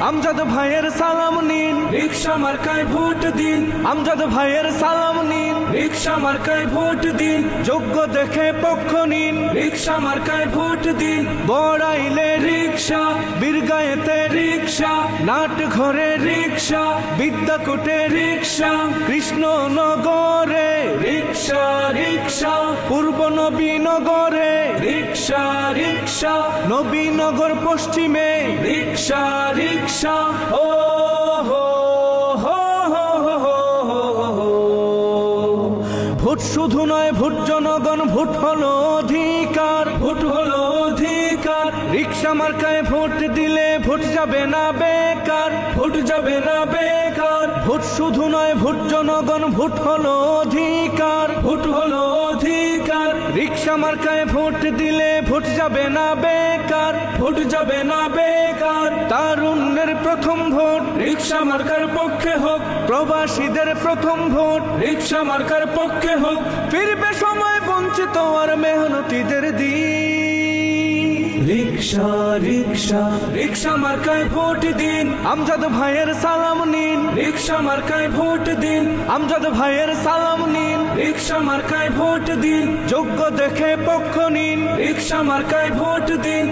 আমজাদ ভাইয়ের সালাম নিন। রিক্সা মার্কায় ভোট দিন। আমজাদ ভাইয়ের সালাম নিন। রিক্সা মার্কায় ভোট দিন। যোগ্য দেখে পক্ষ নিন। রিক্সা মার্কায় ভোট দিন। বড়াইলে রিক্সা। বীরগায়েতে রিক্সা। নাট ঘরে রিক্সা। বিদ্যাকুটে রিক্সা। কৃষ্ণনগরে রিক্সা রিক্সা। পূর্ব নবীনগরে রিক্সা রিক্সা। নবীনগর পশ্চিমে। রিক্সা রিক্সা। ও হো হো হো হো হো হো হো। ভোট শুধু নয় ভোট জনগণ ভোট হলো অধিকার। ভোট হলো অধিকার। রিক্সা মার্কায় ভোট দিলে ভোট যাবে না বেকার। ভোট যাবে না বেকার। ভোট শুধু নয় ভোট জনগণ ভোট হলো অধিকার। ভোট হলো রিক্সা মার্কায় ভোট দিলে ভোট যাবে না বেকার, ভোট যাবে না বেকার। তারুণ্যের প্রথম ভোট রিক্সা মার্কার পক্ষে হোক, প্রবাসীদের প্রথম ভোট রিক্সা মার্কার পক্ষে হোক। ফিরবে সময় বঞ্চিত আর মেহনতিদের দিন। রিক্সা রিক্সা রিক্সা মার্কায় ভোট দিন। আমজাদ ভাইয়ের সালাম নিন। রিক্সা মার্কায় ভোট দিন। আমজাদ ভাইয়ের সালাম নিন। রিক্সা মার্কায় ভোট দিন। যোগ্য দেখে পক্ষ নিন। রিক্সা মার্কায় ভোট দিন।